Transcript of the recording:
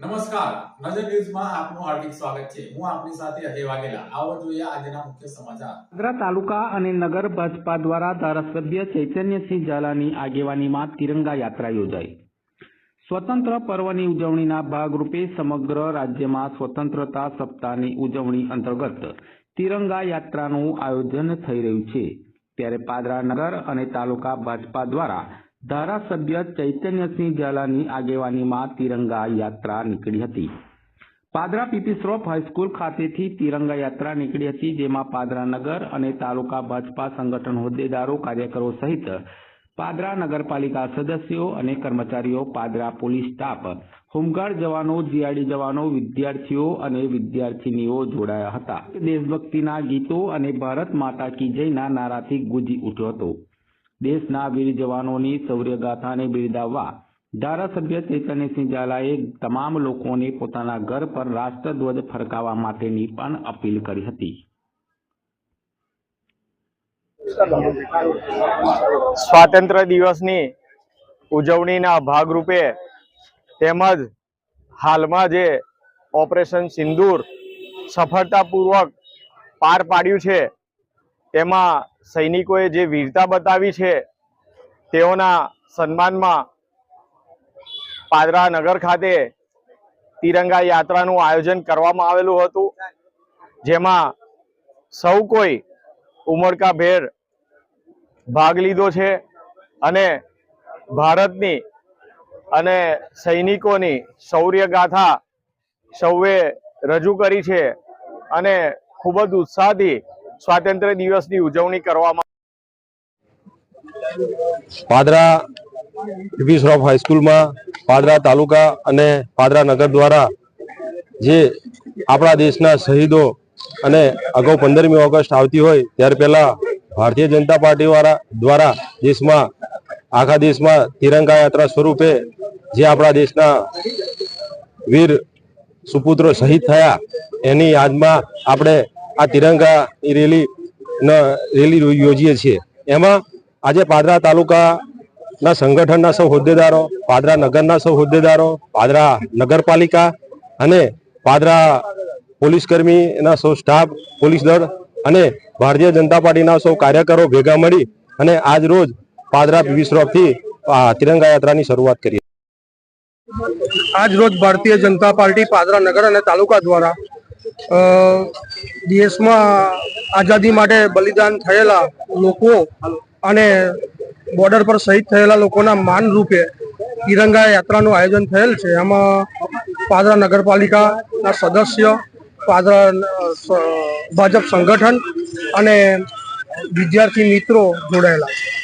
નમસ્કાર. નજર ન્યૂઝમાં આપનું હાર્દિક સ્વાગત છે. હું આપની સાથે અજય વાઘેલા. આવો જોઈએ આજના મુખ્ય સમાચાર. આગ્રા તાલુકા અને નગર ભાજપા દ્વારા ધારાસભ્ય ચૈતન્યસિંહ ઝાલાની આગેવાનીમાં તિરંગા યાત્રા યોજાઈ. સ્વતંત્ર પર્વની ઉજવણીના ભાગરૂપે સમગ્ર રાજ્યમાં સ્વતંત્રતા સપ્તાહની ઉજવણી અંતર્ગત તિરંગા યાત્રાનું આયોજન થઈ રહ્યું છે. ત્યારે પાદરા નગર અને તાલુકા ભાજપા દ્વારા ધારાસભ્ય ચૈતન્યસિંહ ઝાલાની આગેવાનીમાં તિરંગા યાત્રા નીકળી હતી. પાદરા પીપી શ્રોફ હાઈસ્કૂલ ખાતેથી તિરંગા યાત્રા નીકળી હતી, જેમાં પાદરા નગર અને તાલુકા ભાજપા સંગઠન હોદ્દેદારો, કાર્યકરો સહિત પાદરા નગરપાલિકા સદસ્યો અને કર્મચારીઓ, Padra police staff, home guard જવાનો જીઆરડી જવાનો, વિદ્યાર્થીઓ અને વિદ્યાર્થીનીઓ જોડાયા હતા. દેશભક્તિના ગીતો અને ભારત માતા કી જયના નારાથી ગુંજી ઉઠ્યો હતો. દેશના વીર જવાનોની શૌર્યગાથાને બિરદાવવા ધારાસભ્ય ચૈતન્યસિંહ ઝાલાએ તમામ લોકોને પોતાના ઘર પર રાષ્ટ્રધ્વજ ફરકાવવા માટેની પણ અપીલ કરી હતી. સ્વાતંત્ર્ય દિવસની ઉજવણીના ભાગરૂપે તેમજ હાલમાં જે ઓપરેશન સિંદૂર સફળતાપૂર્વક પાર પાડ્યું છે, તેમાં સૈનિકોએ જે વીરતા બતાવી છે, તેઓના સન્માનમાં પાદરા નગર ખાતે તિરંગા યાત્રાનું આયોજન કરવામાં આવેલું હતું. જેમાં સૌ કોઈ ઉમળકાભેર ભાગ લીધો છે અને ભારતની અને સૈનિકોની શૌર્ય ગાથા સૌએ રજૂ કરી છે અને ખૂબ જ ઉત્સાહથી સ્વાતંત્ર્ય દિવસની ઉજવણી કરવામાં પાદરા પીપી શ્રોફ હાઈસ્કૂલમાં પાદરા તાલુકા અને પાદરા નગર દ્વારા જે આપણા દેશના શહીદો અને અગાઉ પંદરમી ઓગસ્ટ આવતી હોય, ત્યાર પહેલા ભારતીય જનતા પાર્ટી વાળા દ્વારા દેશમાં, આખા દેશમાં તિરંગા યાત્રા સ્વરૂપે જે આપણા દેશના વીર સુપુત્રો શહીદ થયા, એની યાદમાં આપણે આ તિરંગા રેલી રેલી યોજીએ છીએ. એમાં આજે પાદરા તાલુકાના સંગઠનના સૌ હોદ્દેદારો, પાદરા નગરના સૌ હોદ્દેદારો, પાદરા નગરપાલિકા અને પાદરા પોલીસ કર્મીના સૌ સ્ટાફ, પોલીસ દળ અને ભારતીય જનતા પાર્ટીના સૌ કાર્યકરો ભેગા મળી અને આજ રોજ પાદરા પીવી શ્રોફથી તિરંગા યાત્રાની શરૂઆત કરી આજ રોજ ભારતીય જનતા પાર્ટી પાદરા નગર અને તાલુકા દ્વારા દેશમાં આઝાદી માટે બલિદાન થયેલા લોકો અને બોર્ડર પર શહીદ થયેલા લોકોના માન રૂપે તિરંગા યાત્રાનું આયોજન થયેલ છે. એમાં પાદરા નગરપાલિકાના સદસ્ય, પાદરા ભાજપ સંગઠન અને વિદ્યાર્થી મિત્રો જોડાયેલા છે.